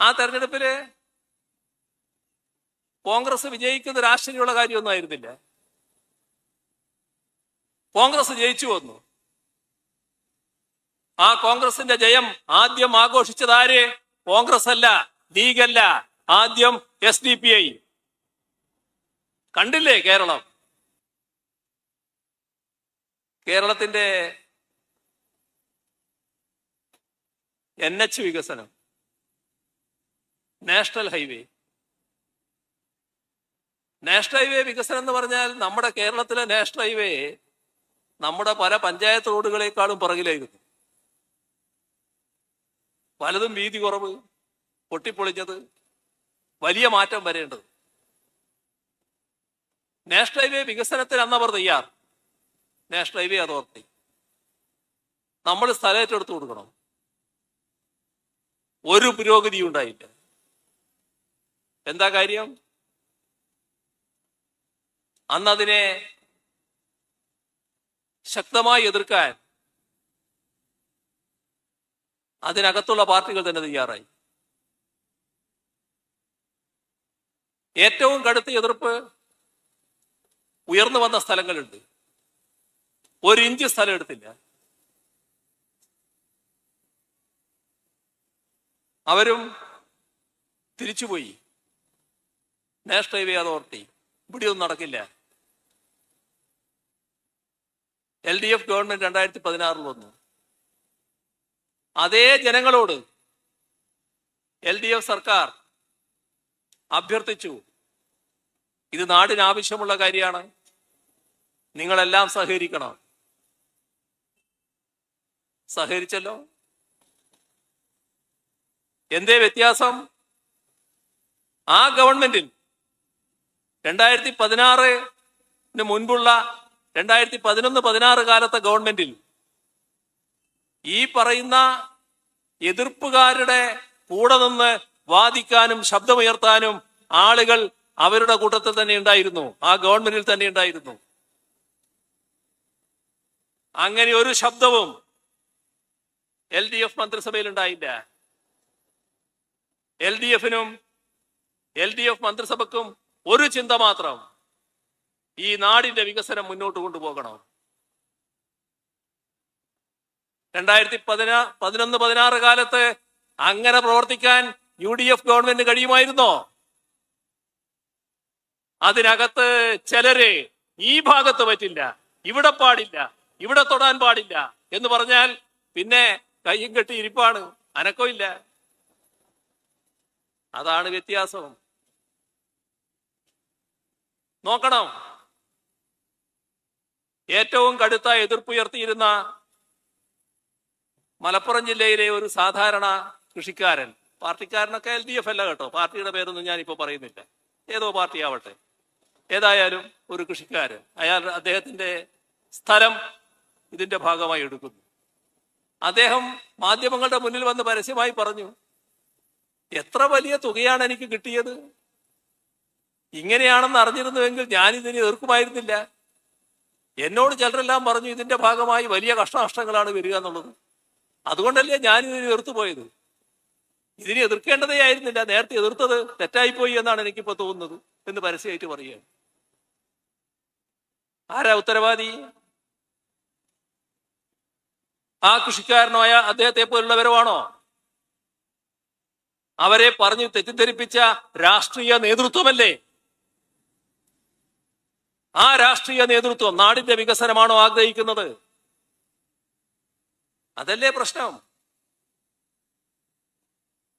ആ തെരഞ്ഞെടുപ്പിൽ കോൺഗ്രസ് വിജയിക്കുന്ന രാഷ്ട്രീയമുള്ള കാര്യമൊന്നും ആയിരുന്നില്ല. കോൺഗ്രസ് ജയിച്ചു വന്നു. ആ കോൺഗ്രസിന്റെ ജയം ആദ്യം ആഘോഷിച്ചതാര് കോൺഗ്രസ് അല്ല ലീഗല്ല. ആദ്യം എസ് ഡി പി ഐ. കണ്ടില്ലേ കേരളം? കേരളത്തിന്റെ എൻ എച്ച് വികസനം. National highway. നാഷണൽ ഹൈവേ വികസനം എന്ന് പറഞ്ഞാൽ നമ്മുടെ കേരളത്തിലെ നാഷണൽ ഹൈവേ നമ്മുടെ പല പഞ്ചായത്ത് റോഡുകളെക്കാളും പുറകിലായിരുന്നു. പലതും വീതി കുറവ് പൊട്ടിപ്പൊളിഞ്ഞത് വലിയ മാറ്റം വരേണ്ടത്. നാഷണൽ ഹൈവേ വികസനത്തിന് അന്നവർ തയ്യാർ. നാഷണൽ ഹൈവേ അതോറിറ്റി നമ്മൾ സ്ഥലം ഏറ്റെടുത്ത് കൊടുക്കണം. ഒരു പുരോഗതിയും ഉണ്ടായില്ല. എന്താ കാര്യം? അന്ന് അതിനെ ശക്തമായി എതിർക്കാൻ അതിനകത്തുള്ള പാർട്ടികൾ തന്നെ തയ്യാറായി. ഏറ്റവും കടുത്ത എതിർപ്പ് ഉയർന്നു വന്ന സ്ഥലങ്ങളുണ്ട്. ഒരു ഇഞ്ച് സ്ഥലം എടുത്തില്ല. അവരും തിരിച്ചുപോയി. നാഷണൽ ഹൈവേ അതോറിറ്റി ഇവിടെയൊന്നും നടക്കില്ല. എൽ ഡി എഫ് ഗവൺമെന്റ് രണ്ടായിരത്തി പതിനാറിൽ വന്നു. അതേ ജനങ്ങളോട് എൽ ഡി എഫ് സർക്കാർ അഭ്യർത്ഥിച്ചു. ഇത് നാടിന് ആവശ്യമുള്ള കാര്യമാണ്. നിങ്ങളെല്ലാം സഹകരിക്കണം. സഹകരിച്ചല്ലോ. എന്തേ വ്യത്യാസം? ആ ഗവൺമെന്റിൽ രണ്ടായിരത്തി പതിനാറിന് മുൻപുള്ള രണ്ടായിരത്തി പതിനൊന്ന് പതിനാറ് കാലത്തെ ഗവൺമെന്റിൽ ഈ പറയുന്ന എതിർപ്പുകാരുടെ കൂടെ നിന്ന് വാദിക്കാനും ശബ്ദമുയർത്താനും ആളുകൾ അവരുടെ കൂട്ടത്തിൽ തന്നെ ഉണ്ടായിരുന്നു. ആ ഗവൺമെന്റിൽ തന്നെ ഉണ്ടായിരുന്നു. അങ്ങനെ ഒരു ശബ്ദവും എൽ ഡി എഫ് മന്ത്രിസഭയിൽ ഉണ്ടായില്ല. എൽ ഡി എഫിനും എൽ ഡി എഫ് മന്ത്രിസഭക്കും ഒരു ചിന്ത മാത്രം. ഈ നാടിന്റെ വികസനം മുന്നോട്ട് കൊണ്ടുപോകണം. രണ്ടായിരത്തി പതിനാ പതിനൊന്ന് പതിനാറ് കാലത്ത് അങ്ങനെ പ്രവർത്തിക്കാൻ യു ഡി എഫ് ഗവൺമെന്റ് കഴിയുമായിരുന്നോ? അതിനകത്ത് ചിലരെ ഈ ഭാഗത്ത് പറ്റില്ല ഇവിടെ പാടില്ല ഇവിടെ തൊടാൻ പാടില്ല എന്ന് പറഞ്ഞാൽ പിന്നെ കയ്യും കെട്ടി ഇരിപ്പാണ് അനക്കമില്ല അതാണ് വ്യത്യാസം. നോക്കണം. ഏറ്റവും കടുത്ത എതിർപ്പുയർത്തിയിരുന്ന മലപ്പുറം ജില്ലയിലെ ഒരു സാധാരണ കൃഷിക്കാരൻ. പാർട്ടിക്കാരനൊക്കെ എൽ ഡി എഫ് അല്ല കേട്ടോ. പാർട്ടിയുടെ പേരൊന്നും ഞാനിപ്പോ പറയുന്നില്ല. ഏതോ പാർട്ടി ആവട്ടെ. ഏതായാലും ഒരു കൃഷിക്കാരൻ. അയാൾ അദ്ദേഹത്തിന്റെ സ്ഥലം ഇതിന്റെ ഭാഗമായി എടുക്കുന്നു. അദ്ദേഹം മാധ്യമങ്ങളുടെ മുന്നിൽ വന്ന് പരസ്യമായി പറഞ്ഞു എത്ര വലിയ തുകയാണ് എനിക്ക് കിട്ടിയത്? ഇങ്ങനെയാണെന്ന് അറിഞ്ഞിരുന്നുവെങ്കിൽ ഞാൻ ഇതിനെ എതിർക്കുമായിരുന്നില്ല. എന്നോട് ചിലരെല്ലാം പറഞ്ഞു ഇതിന്റെ ഭാഗമായി വലിയ കഷ്ടനഷ്ടങ്ങളാണ് വരിക എന്നുള്ളത്. അതുകൊണ്ടല്ലേ ഞാൻ എതിർത്തുപോയത് എതിർത്തു പോയത്? ഇതിനെ എതിർക്കേണ്ടതേ ആയിരുന്നില്ല. നേരത്തെ എതിർത്തത് തെറ്റായിപ്പോയി എന്നാണ് എനിക്കിപ്പോ തോന്നുന്നത് എന്ന് പരസ്യമായിട്ട് പറയുകയാണ്. ആരാ ഉത്തരവാദി? ആ കൃഷിക്കാരനായ അദ്ദേഹത്തെ പോലുള്ളവരുമാണോ? അവരെ പറഞ്ഞു തെറ്റിദ്ധരിപ്പിച്ച രാഷ്ട്രീയ നേതൃത്വമല്ലേ? ആ രാഷ്ട്രീയ നേതൃത്വം നാടിന്റെ വികസനമാണോ ആഗ്രഹിക്കുന്നത്? അതല്ലേ പ്രശ്നം.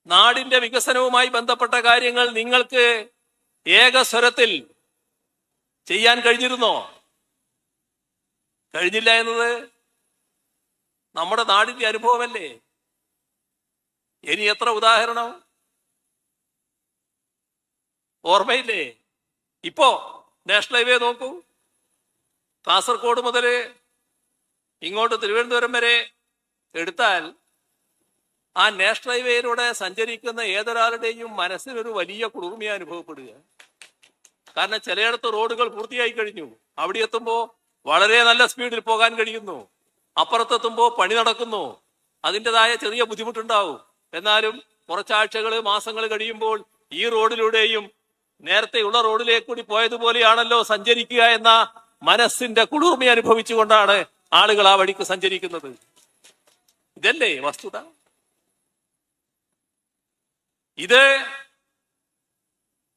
നാടിന്റെ വികസനവുമായി ബന്ധപ്പെട്ട കാര്യങ്ങൾ നിങ്ങൾക്ക് ഏകസ്വരത്തിൽ ചെയ്യാൻ കഴിഞ്ഞിരുന്നോ? കഴിഞ്ഞില്ല എന്നത് നമ്മുടെ നാടിന്റെ അനുഭവമല്ലേ? ഇനി എത്ര ഉദാഹരണം? ഓർമ്മയില്ലേ? ഇപ്പോ നാഷണൽ ഹൈവേ നോക്കൂ. കാസർഗോഡ് മുതൽ ഇങ്ങോട്ട് തിരുവനന്തപുരം വരെ എടുത്താൽ ആ നാഷണൽ ഹൈവേയിലൂടെ സഞ്ചരിക്കുന്ന ഏതൊരാളുടെയും മനസ്സിനൊരു വലിയ കുളിർമയ അനുഭവപ്പെടുക. കാരണം ചിലയിടത്ത് റോഡുകൾ പൂർത്തിയായി കഴിഞ്ഞു. അവിടെ എത്തുമ്പോൾ വളരെ നല്ല സ്പീഡിൽ പോകാൻ കഴിയുന്നു. അപ്പുറത്തെത്തുമ്പോൾ പണി നടക്കുന്നു. അതിന്റെതായ ചെറിയ ബുദ്ധിമുട്ടുണ്ടാവും. എന്നാലും കുറച്ചാഴ്ചകൾ മാസങ്ങൾ കഴിയുമ്പോൾ ഈ റോഡിലൂടെയും നേരത്തെയുള്ള റോഡിലേക്ക് കൂടി പോയതുപോലെയാണല്ലോ സഞ്ചരിക്കുക എന്ന മനസ്സിന്റെ കുളിർമ അനുഭവിച്ചുകൊണ്ടാണ് ആളുകൾ ആ വഴിക്ക് സഞ്ചരിക്കുന്നത്. ഇതല്ലേ വസ്തുത? ഇത്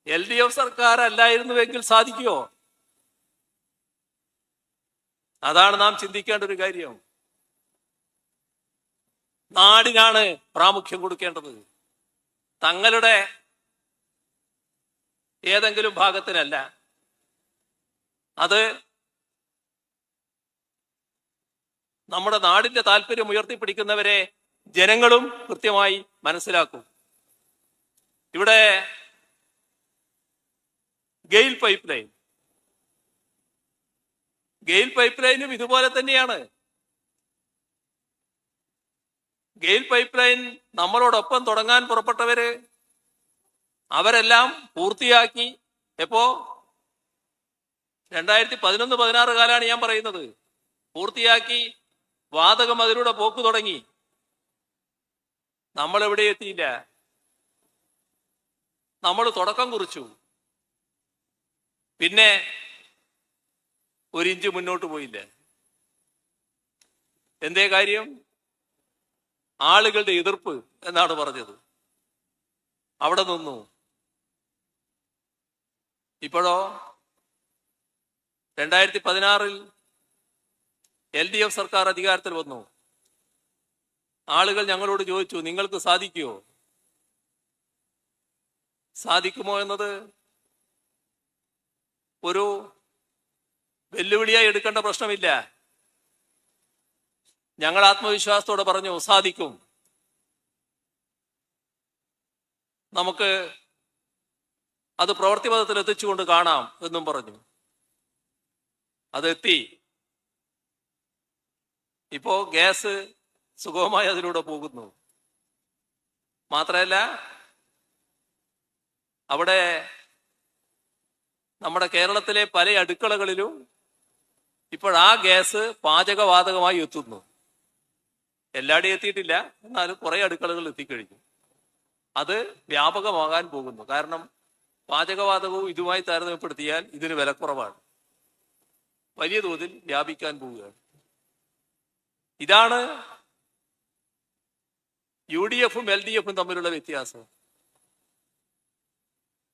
എൽ ഡി എഫ് സർക്കാർ അല്ലായിരുന്നുവെങ്കിൽ സാധിക്കുമോ? അതാണ് നാം ചിന്തിക്കേണ്ട ഒരു കാര്യം. നാടിനാണ് പ്രാമുഖ്യം കൊടുക്കേണ്ടത്. തങ്ങളുടെ ഏതെങ്കിലും ഭാഗത്തിനല്ല. അത് നമ്മുടെ നാടിന്റെ താല്പര്യം ഉയർത്തിപ്പിടിക്കുന്നവരെ ജനങ്ങളും കൃത്യമായി മനസ്സിലാക്കും. ഇവിടെ GAIL pipe line. GAIL pipe ലൈനും ഇതുപോലെ തന്നെയാണ്. ഗെയിൽ പൈപ്പ് ലൈൻ നമ്മളോടൊപ്പം തുടങ്ങാൻ പുറപ്പെട്ടവര് അവരെല്ലാം പൂർത്തിയാക്കി എപ്പോ? രണ്ടായിരത്തി പതിനൊന്ന് പതിനാറ് കാലാണ് ഞാൻ പറയുന്നത്. പൂർത്തിയാക്കി വാതകം അതിലൂടെ പോക്ക് തുടങ്ങി. നമ്മൾ എവിടെ എത്തിയില്ല? നമ്മൾ തുടക്കം കുറിച്ചു. പിന്നെ ഒരിഞ്ച് മുന്നോട്ട് പോയില്ല. എന്തേ കാര്യം? ആളുകളുടെ എതിർപ്പ് എന്നാണ് പറഞ്ഞത്. അവിടെ നിന്നു. ഇപ്പോഴോ? രണ്ടായിരത്തി പതിനാറിൽ എൽ ഡി എഫ് സർക്കാർ അധികാരത്തിൽ വന്നു. ആളുകൾ ഞങ്ങളോട് ചോദിച്ചു നിങ്ങൾക്ക് സാധിക്കുമോ സാധിക്കുമോ എന്നത് ഒരു വെല്ലുവിളിയായി എടുക്കേണ്ട പ്രശ്നമില്ല. ഞങ്ങൾ ആത്മവിശ്വാസത്തോടെ പറഞ്ഞു സാധിക്കും. നമുക്ക് അത് പ്രവൃത്തിപഥത്തിൽ എത്തിച്ചുകൊണ്ട് കാണാം എന്നും പറഞ്ഞു. അതെത്തി. ഇപ്പോ ഗ്യാസ് സുഗമമായി അതിലൂടെ പോകുന്നു. മാത്രമല്ല അവിടെ നമ്മുടെ കേരളത്തിലെ പല അടുക്കളകളിലും ഇപ്പോൾ ആ ഗ്യാസ് പാചകവാതകമായി എത്തുന്നു. എല്ലായിടെയും എത്തിയിട്ടില്ല. എന്നാലും കുറെ അടുക്കളകൾ എത്തിക്കഴിഞ്ഞു. അത് വ്യാപകമാകാൻ പോകുന്നു. കാരണം പാചകവാതകവും ഇതുമായി താരതമ്യപ്പെടുത്തിയാൽ ഇതിന് വിലക്കുറവാണ് വലിയ തോതിൽ വ്യാപിക്കാൻ പോവുകയാണ്. ഇതാണ് യു ഡി എഫും എൽ ഡി എഫും തമ്മിലുള്ള വ്യത്യാസം.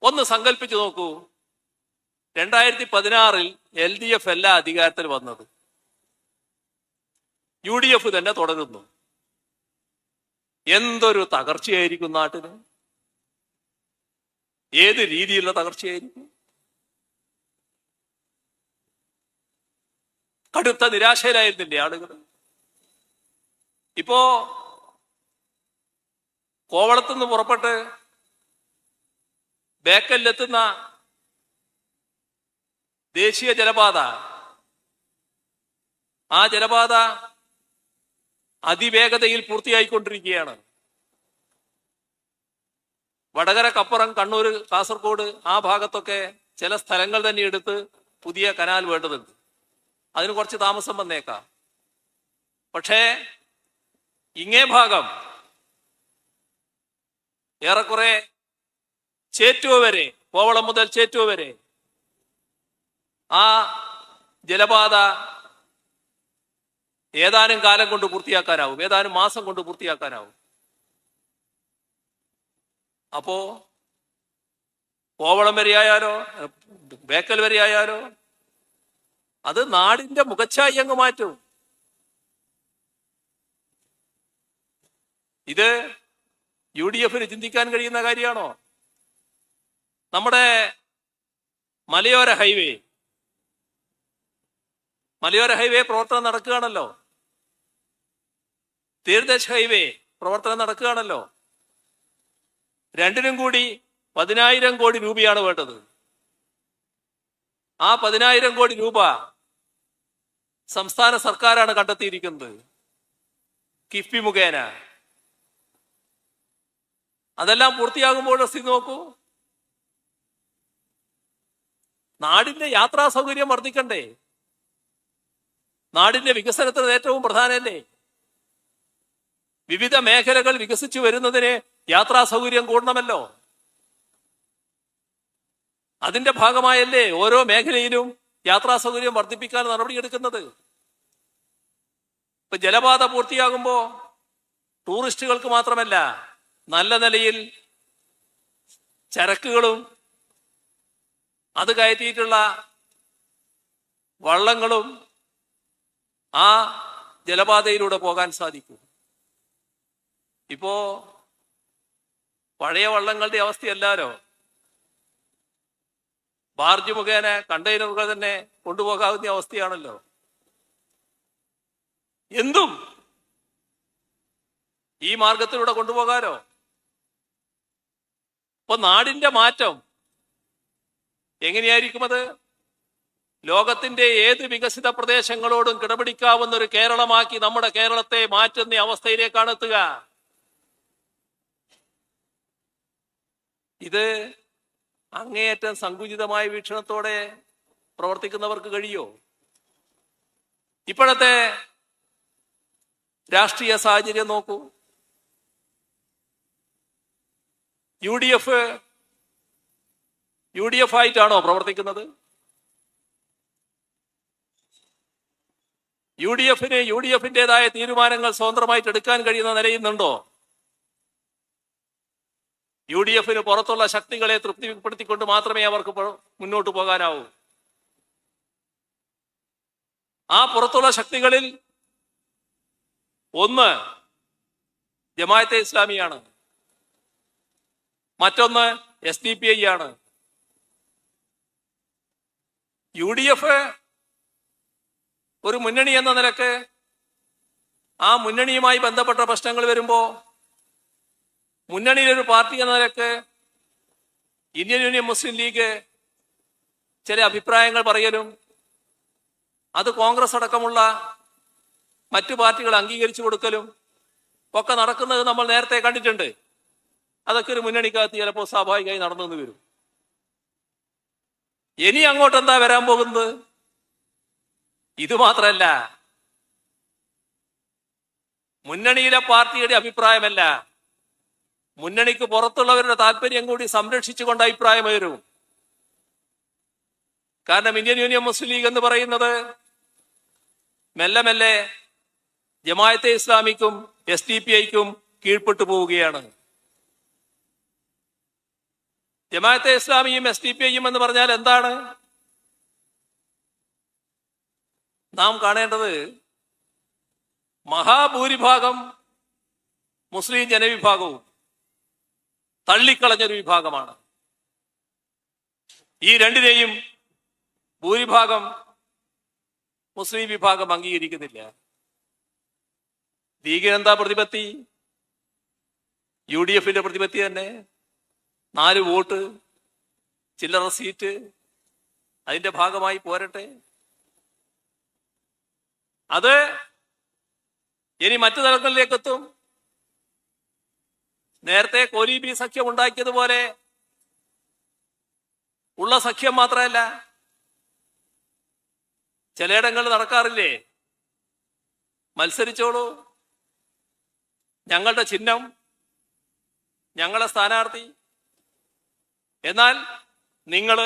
ഒന്ന് സങ്കല്പിച്ചു നോക്കൂ. രണ്ടായിരത്തി പതിനാറിൽ എൽ ഡി എഫ് അല്ല അധികാരത്തിൽ വന്നത്. യു ഡി എഫ് തന്നെ തുടരുന്നു. എന്തൊരു തകർച്ചയായിരിക്കും നാട്ടിന്? ഏത് രീതിയിലുള്ള തകർച്ചയായിരിക്കും? കടുത്ത നിരാശയിലായിരുന്നില്ലേ ആളുകൾ? ഇപ്പോ കോവളത്തുനിന്ന് പുറപ്പെട്ട് ബേക്കലിലെത്തുന്ന ദേശീയ ജലപാത ആ ജലപാത അതിവേഗതയിൽ പൂർത്തിയായിക്കൊണ്ടിരിക്കുകയാണ്. വടകരക്കപ്പുറം കണ്ണൂർ കാസർഗോഡ് ആ ഭാഗത്തൊക്കെ ചില സ്ഥലങ്ങൾ തന്നെ എടുത്ത് പുതിയ കനാൽ വേണ്ടതുണ്ട്. അതിന് കുറച്ച് താമസം വന്നേക്കാം. പക്ഷേ ഇങ്ങേ ഭാഗം ഏറെക്കുറെ ചേറ്റുവ വരെ കോവളം മുതൽ ചേറ്റുവ വരെ ആ ജലപാത ഏതാനും കാലം കൊണ്ട് പൂർത്തിയാക്കാനാവും. ഏതാനും മാസം കൊണ്ട് പൂർത്തിയാക്കാനാവും. അപ്പോ കോവളം വരെയായാലോ ബേക്കൽ വരെയായാലോ അത് നാടിന്റെ മുഖച്ഛായി അങ്ങ് മാറ്റും. ഇത് യു ഡി എഫിന് ചിന്തിക്കാൻ കഴിയുന്ന കാര്യമാണോ? നമ്മുടെ മലയോര ഹൈവേ. മലയോര ഹൈവേ പ്രവർത്തനം നടക്കുകയാണല്ലോ. തീരദേശ ഹൈവേ പ്രവർത്തനം നടക്കുകയാണല്ലോ. രണ്ടിനും കൂടി പതിനായിരം കോടി രൂപയാണ് വേണ്ടത്. ആ പതിനായിരം കോടി രൂപ സംസ്ഥാന സർക്കാരാണ് കണ്ടെത്തിയിരിക്കുന്നത്. കിഫ്ബി മുഖേന. അതെല്ലാം പൂർത്തിയാകുമ്പോൾ സ്ഥിതി നോക്കൂ. നാടിന്റെ യാത്രാ സൗകര്യം വർദ്ധിക്കണ്ടേ? നാടിന്റെ വികസനത്തിന് ഏറ്റവും പ്രധാനമല്ലേ? വിവിധ മേഖലകൾ വികസിച്ചു വരുന്നതിന് യാത്രാ സൗകര്യം കൂടണമല്ലോ. അതിന്റെ ഭാഗമായല്ലേ ഓരോ മേഖലയിലും യാത്രാ സൗകര്യം വർദ്ധിപ്പിക്കാൻ നടപടിയെടുക്കുന്നത് ഇപ്പൊ ജലപാത പൂർത്തിയാകുമ്പോ ടൂറിസ്റ്റുകൾക്ക് മാത്രമല്ല നല്ല നിലയിൽ ചരക്കുകളും അത് കയറ്റിയിട്ടുള്ള വള്ളങ്ങളും ആ ജലപാതയിലൂടെ പോകാൻ സാധിക്കും. ഇപ്പോ പഴയ വള്ളങ്ങളുടെ അവസ്ഥയല്ലാലോ ബാർജ് മുഖേന കണ്ടെയ്നറുകൾ തന്നെ കൊണ്ടുപോകാവുന്ന അവസ്ഥയാണല്ലോ. എന്തും ഈ മാർഗത്തിലൂടെ കൊണ്ടുപോകാരോ? അപ്പൊ നാടിന്റെ മാറ്റം എങ്ങനെയായിരിക്കും അത്? ലോകത്തിന്റെ ഏത് വികസിത പ്രദേശങ്ങളോടും കിടപിടിക്കാവുന്ന ഒരു കേരളമാക്കി നമ്മുടെ കേരളത്തെ മാറ്റുന്ന അവസ്ഥയിലേക്കാണ് എത്തുക. ഇത് അങ്ങേയറ്റം സങ്കുചിതമായ വീക്ഷണത്തോടെ പ്രവർത്തിക്കുന്നവർക്ക് കഴിയോ? ഇപ്പോഴത്തെ രാഷ്ട്രീയ സാഹചര്യം നോക്കൂ. U D F U D F ആയിട്ടാണോ പ്രവർത്തിക്കുന്നത്? യു ഡി എഫിന് യു ഡി എഫിന്റെതായ തീരുമാനങ്ങൾ സ്വതന്ത്രമായിട്ട് എടുക്കാൻ കഴിയുന്ന നിലയുന്നുണ്ടോ യു ഡി എഫിന് പുറത്തുള്ള ശക്തികളെ തൃപ്തിപ്പെടുത്തിക്കൊണ്ട് മാത്രമേ അവർക്ക് മുന്നോട്ട് പോകാനാവൂ. ആ പുറത്തുള്ള ശക്തികളിൽ ഒന്ന് ജമാഅത്തെ ഇസ്ലാമിയാണ്. മറ്റൊന്ന് എസ് ഡി പി ഐ ആണ്. യു ഡി എഫ് ഒരു മുന്നണി എന്ന നിലയ്ക്ക് ആ മുന്നണിയുമായി ബന്ധപ്പെട്ട പ്രശ്നങ്ങൾ വരുമ്പോ മുന്നണിയിലൊരു പാർട്ടി എന്ന നിലയ്ക്ക് ഇന്ത്യൻ യൂണിയൻ മുസ്ലിം ലീഗ് ചില അഭിപ്രായങ്ങൾ പറയലും അത് കോൺഗ്രസ് അടക്കമുള്ള മറ്റു പാർട്ടികൾ അംഗീകരിച്ചു കൊടുക്കലും ഒക്കെ നടക്കുന്നത് നമ്മൾ നേരത്തെ കണ്ടിട്ടുണ്ട്. അതൊക്കെ ഒരു മുന്നണിക്കകത്ത് ചിലപ്പോൾ സ്വാഭാവികമായി നടന്നു വരും. ഇനി അങ്ങോട്ട് എന്താ വരാൻ പോകുന്നത്? ഇത് മാത്രമല്ല മുന്നണിയിലെ പാർട്ടിയുടെ അഭിപ്രായമല്ല. മുന്നണിക്ക് പുറത്തുള്ളവരുടെ താല്പര്യം കൂടി സംരക്ഷിച്ചുകൊണ്ട് അഭിപ്രായം ഉയരും. കാരണം ഇന്ത്യൻ യൂണിയൻ മുസ്ലിം ലീഗ് എന്ന് പറയുന്നത് മെല്ലെ മെല്ലെ ജമായത്തെ ഇസ്ലാമിക്കും എസ് ഡി പി ഐക്കും കീഴ്പ്പെട്ടു പോവുകയാണ്. ജമാഅത്തെ ഇസ്ലാമിയും എസ് ഡി പി ഐയും എന്ന് പറഞ്ഞാൽ എന്താണ്? നാം കാണേണ്ടത് മഹാഭൂരിഭാഗം മുസ്ലിം ജനവിഭാഗവും തള്ളിക്കളഞ്ഞൊരു വിഭാഗമാണ്. ഈ രണ്ടിനെയും ഭൂരിഭാഗം മുസ്ലിം വിഭാഗം അംഗീകരിക്കുന്നില്ല. ലീഗിനെന്താ പ്രതിപത്തി യു ഡി എഫിന്റെ പ്രതിപത്തി തന്നെ. നാല് വോട്ട് ചില്ലറ സീറ്റ് അതിന്റെ ഭാഗമായി പോരട്ടെ. അത് ഇനി മറ്റു തലങ്ങളിലേക്ക് എത്തും നേരത്തെ കോലീബി സഖ്യം ഉണ്ടാക്കിയതുപോലെ ഉള്ള സഖ്യം മാത്രമല്ല ചിലയിടങ്ങളിൽ നടക്കാറില്ലേ? മത്സരിച്ചോളൂ. ഞങ്ങളുടെ ചിഹ്നം ഞങ്ങളുടെ സ്ഥാനാർത്ഥി. എന്നാൽ നിങ്ങൾ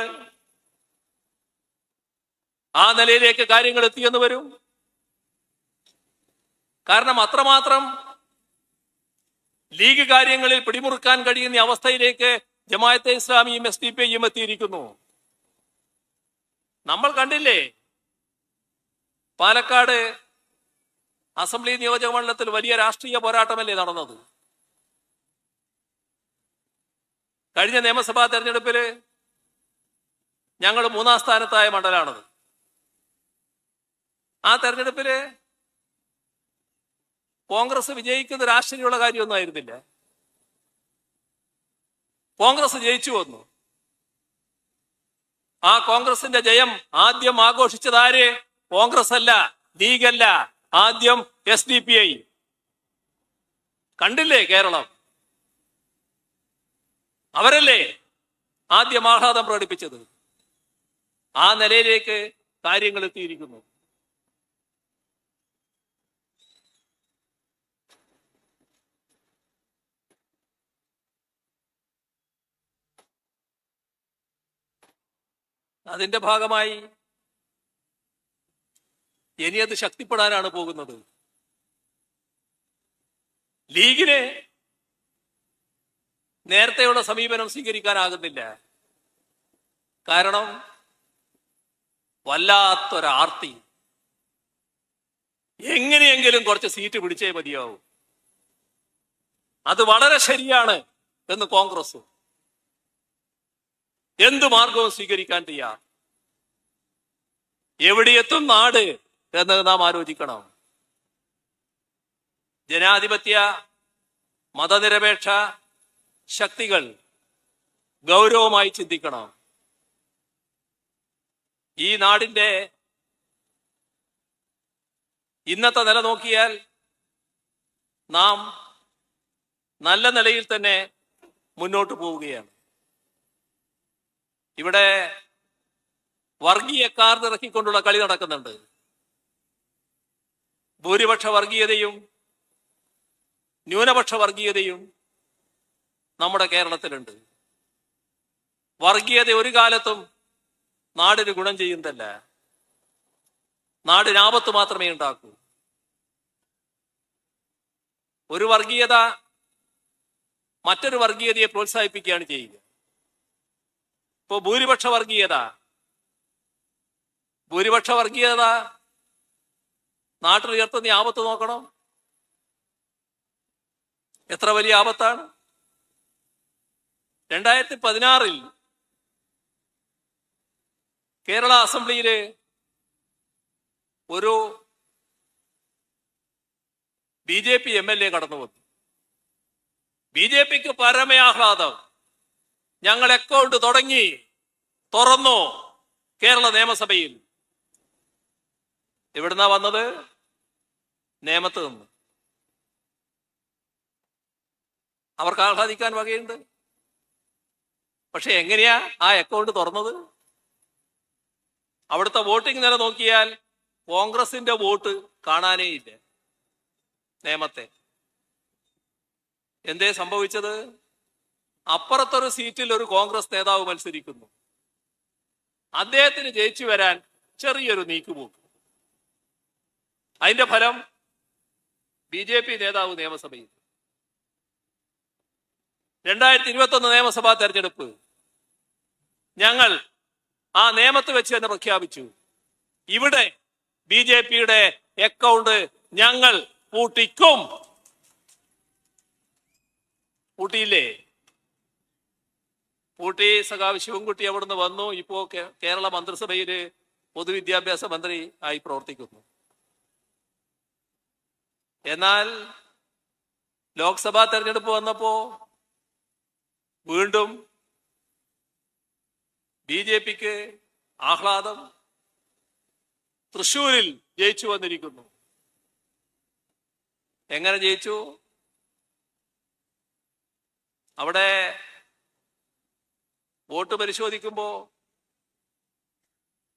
ആ നിലയിലേക്ക് കാര്യങ്ങൾ എത്തിയെന്ന് വരും. കാരണം അത്രമാത്രം ലീഗ് കാര്യങ്ങളിൽ പിടിമുറുക്കാൻ കഴിയുന്ന അവസ്ഥയിലേക്ക് ജമായത്തെ ഇസ്ലാമിയും എസ് ഡി പി എത്തിയിരിക്കുന്നു. നമ്മൾ കണ്ടില്ലേ? പാലക്കാട് അസംബ്ലി നിയോജക മണ്ഡലത്തിൽ വലിയ രാഷ്ട്രീയ പോരാട്ടമല്ലേ നടന്നത്? കഴിഞ്ഞ നിയമസഭാ തെരഞ്ഞെടുപ്പിൽ ഞങ്ങൾ മൂന്നാം സ്ഥാനത്തായ മണ്ഡലമാണത് ആ തെരഞ്ഞെടുപ്പിൽ കോൺഗ്രസ് വിജയിക്കുന്ന രാഷ്ട്രീയമുള്ള കാര്യമൊന്നും ആയിരുന്നില്ല. കോൺഗ്രസ് ജയിച്ചു വന്നു. ആ കോൺഗ്രസിന്റെ ജയം ആദ്യം ആഘോഷിച്ചതാര് കോൺഗ്രസ് അല്ല ലീഗല്ല. ആദ്യം എസ് ഡി പി ഐ. കണ്ടില്ലേ കേരളം? അവരല്ലേ ആദ്യം ആഹ്ലാദം പ്രകടിപ്പിച്ചത്? ആ നിലയിലേക്ക് കാര്യങ്ങൾ എത്തിയിരിക്കുന്നു. അതിന്റെ ഭാഗമായി ഇനി അത് ശക്തിപ്പെടാനാണ് പോകുന്നത്. ലീഗിന് നേരത്തെയുള്ള സമീപനം സ്വീകരിക്കാനാകുന്നില്ല. കാരണം വല്ലാത്തൊരാർത്തി. എങ്ങനെയെങ്കിലും കുറച്ച് സീറ്റ് പിടിച്ചേ മതിയാവും. അത് വളരെ ശരിയാണ് എന്ന് കോൺഗ്രസ്. എന്ത് മാർഗവും സ്വീകരിക്കാൻ തയ്യാർ? എവിടെയെത്തും നാട് എന്ന് നാം ആലോചിക്കണം. ജനാധിപത്യ മതനിരപേക്ഷ ശക്തികൾ ഗൗരവമായി ചിന്തിക്കണം. ഈ നാടിന്റെ ഇന്നത്തെ നില നോക്കിയാൽ നാം നല്ല നിലയിൽ തന്നെ മുന്നോട്ട് പോവുകയാണ്. ഇവിടെ വർഗീയ കാർഡ് ഇറക്കിക്കൊണ്ടുള്ള കളി നടക്കുന്നുണ്ട്. ഭൂരിപക്ഷ വർഗീയതയും ന്യൂനപക്ഷ വർഗീയതയും നമ്മുടെ കേരളത്തിലുണ്ട്. വർഗീയത ഒരു കാലത്തും നാടിന് ഗുണം ചെയ്യുന്നതല്ല. നാടിന് ആപത്ത് മാത്രമേ ഉണ്ടാക്കൂ. ഒരു വർഗീയത മറ്റൊരു വർഗീയതയെ പ്രോത്സാഹിപ്പിക്കുകയാണ് ചെയ്യുക. ഇപ്പോ ഭൂരിപക്ഷ വർഗീയത ഭൂരിപക്ഷ വർഗീയത ഈ ആപത്ത് നോക്കണം? എത്ര വലിയ ആപത്താണ്? രണ്ടായിരത്തി പതിനാറിൽ കേരള അസംബ്ലിയിൽ ഒരു B J P M L A കടന്നു വന്നു ബി ജെ പിക്ക് പരമയാഹ്ലാദം. ഞങ്ങൾ അക്കൗണ്ട് തുടങ്ങി. തുറന്നു. കേരള നിയമസഭയിൽ. എവിടുന്നാ വന്നത്? നേമത്ത് നിന്ന്. അവർക്ക് ആഹ്ലാദിക്കാൻ വകയുണ്ട്. പക്ഷെ എങ്ങനെയാ ആ അക്കൗണ്ട് തുറന്നത്? അവിടുത്തെ വോട്ടിംഗ് നില നോക്കിയാൽ കോൺഗ്രസിന്റെ വോട്ട് കാണാനേ ഇല്ല. നേമത്തെ. എന്തേ സംഭവിച്ചത്? അപ്പുറത്തൊരു സീറ്റിൽ ഒരു കോൺഗ്രസ് നേതാവ് മത്സരിക്കുന്നു. അദ്ദേഹത്തിന് ജയിച്ചു വരാൻ ചെറിയൊരു നീക്കുപോക്ക്. അതിന്റെ ഫലം ബി ജെ പി നേതാവ് നിയമസഭയിൽ. രണ്ടായിരത്തി ഇരുപത്തി ഒന്ന് നിയമസഭാ തെരഞ്ഞെടുപ്പ്. ഞങ്ങൾ ആ നിയമത്ത് വെച്ച് തന്നെ പ്രഖ്യാപിച്ചു. ഇവിടെ ബി ജെ പിയുടെ അക്കൗണ്ട് ഞങ്ങൾ പൂട്ടിക്കും. പൂട്ടിയില്ലേ? പൂട്ടി സഖാവ് ശിവൻകുട്ടി അവിടുന്ന് വന്നു. ഇപ്പോ കേരള മന്ത്രിസഭയിൽ പൊതുവിദ്യാഭ്യാസ മന്ത്രി ആയി പ്രവർത്തിക്കുന്നു. എന്നാൽ ലോക്സഭാ തെരഞ്ഞെടുപ്പ് വന്നപ്പോ വീണ്ടും ബി ജെ പിക്ക് ആഹ്ലാദം തൃശൂരിൽ ജയിച്ചു വന്നിരിക്കുന്നു. എങ്ങനെ ജയിച്ചു? അവിടെ വോട്ട് പരിശോധിക്കുമ്പോ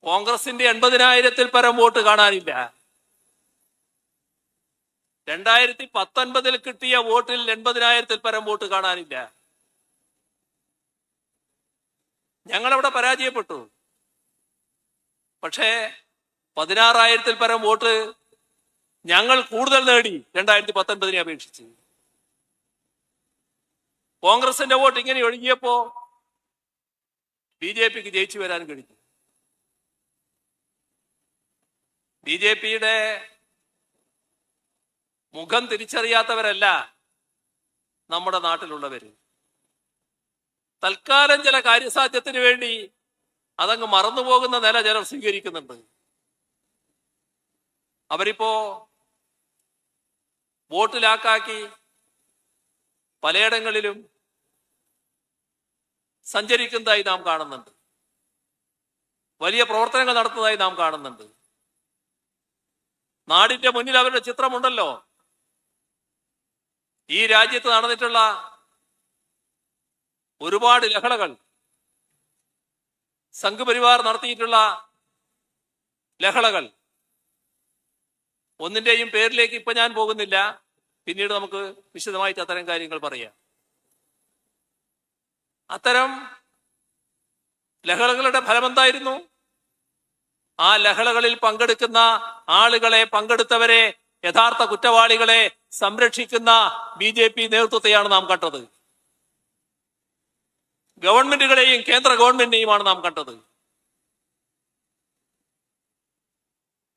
കോൺഗ്രസിന്റെ എൺപതിനായിരത്തിൽ പരം വോട്ട് കാണാനില്ല. രണ്ടായിരത്തി പത്തൊൻപതിൽ കിട്ടിയ വോട്ടിൽ എൺപതിനായിരത്തിൽ പരം വോട്ട് കാണാനില്ല. ഞങ്ങളവിടെ പരാജയപ്പെട്ടു. പക്ഷേ പതിനാറായിരത്തിൽ പരം വോട്ട് ഞങ്ങൾ കൂടുതൽ നേടി രണ്ടായിരത്തി പത്തൊൻപതിനെ അപേക്ഷിച്ച്. കോൺഗ്രസിന്റെ വോട്ട് ഇങ്ങനെ ഒഴുകിയപ്പോ ബി ജെ പിക്ക് ജയിച്ചു വരാൻ കഴിഞ്ഞു. ബി ജെ പിയുടെ മുഖം തിരിച്ചറിയാത്തവരല്ല നമ്മുടെ നാട്ടിലുള്ളവര്. തൽക്കാലം ചില കാര്യസാധ്യത്തിന് വേണ്ടി അതങ്ങ് മറന്നുപോകുന്ന നില ചിലർ സ്വീകരിക്കുന്നുണ്ട്. അവരിപ്പോ വോട്ട് ലാക്കാക്കി പലയിടങ്ങളിലും സഞ്ചരിക്കുന്നതായി നാം കാണുന്നുണ്ട്. വലിയ പ്രവർത്തനങ്ങൾ നടത്തുന്നതായി നാം കാണുന്നുണ്ട്. നാടിന്റെ മുന്നിൽ അവരുടെ ചിത്രമുണ്ടല്ലോ. ഈ രാജ്യത്ത് നടന്നിട്ടുള്ള ഒരുപാട് ലഹളകൾ സംഘപരിവാർ നടത്തിയിട്ടുള്ള ലഹളകൾ. ഒന്നിന്റെയും പേരിലേക്ക് ഇപ്പൊ ഞാൻ പോകുന്നില്ല. പിന്നീട് നമുക്ക് വിശദമായിട്ട് അത്തരം കാര്യങ്ങൾ പറയാം. അത്തരം ലഹളകളുടെ ഫലമെന്തായിരുന്നു? ആ ലഹളകളിൽ പങ്കെടുക്കുന്ന ആളുകളെ പങ്കെടുത്തവരെ യഥാർത്ഥ കുറ്റവാളികളെ സംരക്ഷിക്കുന്ന ബി ജെ പി നേതൃത്വത്തെയാണ് നാം കണ്ടത്. ഗവൺമെന്റുകളെയും കേന്ദ്ര ഗവൺമെന്റിനെയുമാണ് നാം കണ്ടത്.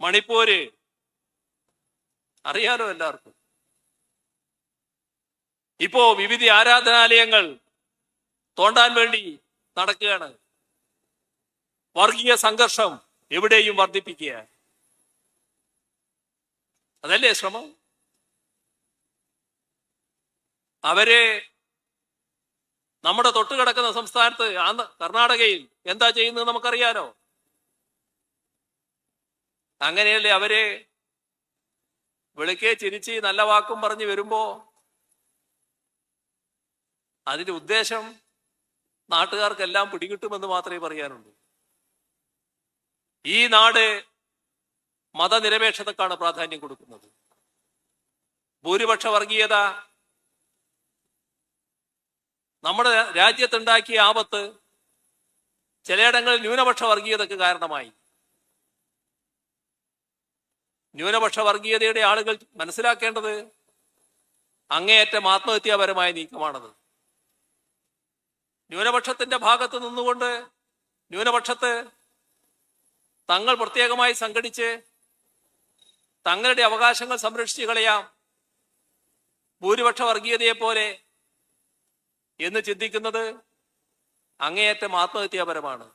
മണിപ്പൂര്. അറിയാലോ എല്ലാവർക്കും. ഇപ്പോ വിവിധ ആരാധനാലയങ്ങൾ തോണ്ടാൻ വേണ്ടി നടക്കുകയാണ്. വർഗീയ സംഘർഷം എവിടെയും വർദ്ധിപ്പിക്കുക. അതല്ലേ ശ്രമം? അവരെ നമ്മുടെ തൊട്ടുകിടക്കുന്ന സംസ്ഥാനത്ത് കർണാടകയിൽ എന്താ ചെയ്യുന്നത് നമുക്കറിയാലോ? അങ്ങനെയല്ലേ അവരെ വെളുക്കെ ചിരിച്ച് നല്ല വാക്കും പറഞ്ഞു വരുമ്പോ അതിന്റെ ഉദ്ദേശം നാട്ടുകാർക്കെല്ലാം പിടികിട്ടുമെന്ന് മാത്രമേ പറയാനുള്ളൂ. ഈ നാട് മതനിരപേക്ഷതക്കാണ് പ്രാധാന്യം കൊടുക്കുന്നത്. ഭൂരിപക്ഷ വർഗീയത നമ്മുടെ രാജ്യത്തുണ്ടാക്കിയ ആപത്ത് ചിലയിടങ്ങളിൽ ന്യൂനപക്ഷ വർഗീയതക്ക് കാരണമായി. ന്യൂനപക്ഷ വർഗീയതയുടെ ആളുകൾ മനസ്സിലാക്കേണ്ടത് അങ്ങേയറ്റം ആത്മഹത്യാപരമായ നീക്കമാണത്. ന്യൂനപക്ഷത്തിന്റെ ഭാഗത്ത് നിന്നുകൊണ്ട് ന്യൂനപക്ഷത്ത് തങ്ങൾ പ്രത്യേകമായി സംഘടിച്ച് തങ്ങളുടെ അവകാശങ്ങൾ സംരക്ഷിച്ചു കളയാം. ഭൂരിപക്ഷ വർഗീയതയെ പോലെ എന്ന് ചിന്തിക്കുന്നത് അങ്ങേയറ്റം ആത്മഹത്യാപരമാണ്.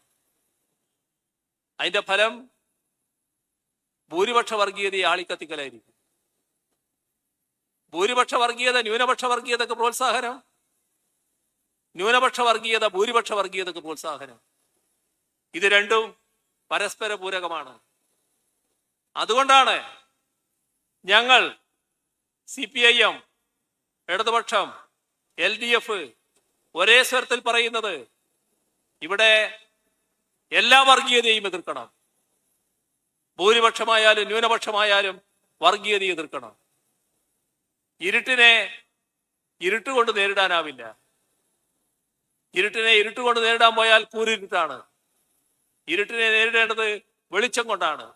അതിന്റെ ഫലം ഭൂരിപക്ഷ വർഗീയതയെ ആളിക്കത്തിക്കലായിരിക്കും. ഭൂരിപക്ഷ വർഗീയത ന്യൂനപക്ഷ വർഗീയതക്ക് പ്രോത്സാഹനം ന്യൂനപക്ഷ വർഗീയത ഭൂരിപക്ഷ വർഗീയതക്ക് പ്രോത്സാഹനം. ഇത് രണ്ടും പരസ്പര പൂരകമാണ്. അതുകൊണ്ടാണ് ഞങ്ങൾ സി പി ഐ എം ഇടതുപക്ഷം എൽ ഡി എഫ് ഒരേ സ്വരത്തിൽ പറയുന്നത് ഇവിടെ എല്ലാ വർഗീയതയും എതിർക്കണം. ഭൂരിപക്ഷമായാലും ന്യൂനപക്ഷമായാലും വർഗീയത എതിർക്കണം. ഇരുട്ടിനെ ഇരുട്ടുകൊണ്ട് നേരിടാനാവില്ല. ഇരുട്ടിനെ കൊണ്ട് നേരിടാൻ പോയാൽ കൂരിരുട്ടാണ് ഇരുട്ടിനെ നേരിടേണ്ടത് വെളിച്ചം കൊണ്ടാണ്.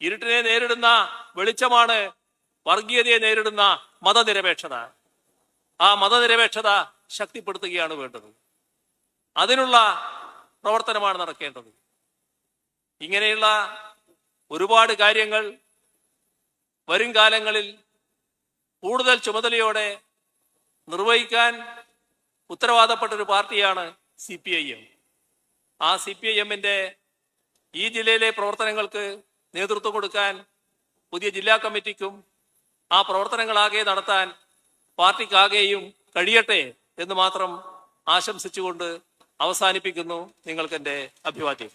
ഇരുട്ടിനെ നേരിടുന്ന വെളിച്ചമാണ് വർഗീയതയെ നേരിടുന്ന മതനിരപേക്ഷത. ആ മതനിരപേക്ഷത ശക്തിപ്പെടുത്തുകയാണ് വേണ്ടത്. അതിനുള്ള പ്രവർത്തനമാണ് നടക്കേണ്ടത്. ഇങ്ങനെയുള്ള ഒരുപാട് കാര്യങ്ങൾ വരും കാലങ്ങളിൽ കൂടുതൽ ചുമതലയോടെ നിർവഹിക്കാൻ ഉത്തരവാദപ്പെട്ട ഒരു പാർട്ടിയാണ് സി പി ഐ എം. ആ സി പി ഐ എമ്മിന്റെ ഈ ജില്ലയിലെ പ്രവർത്തനങ്ങൾക്ക് നേതൃത്വം കൊടുക്കാൻ പുതിയ ജില്ലാ കമ്മിറ്റിക്കും ആ പ്രവർത്തനങ്ങളാകെ നടത്താൻ പാർട്ടിക്കാകെയും കഴിയട്ടെ എന്ന് മാത്രം ആശംസിച്ചുകൊണ്ട് അവസാനിപ്പിക്കുന്നു നിങ്ങൾക്കെന്റെ അഭിവാദ്യം.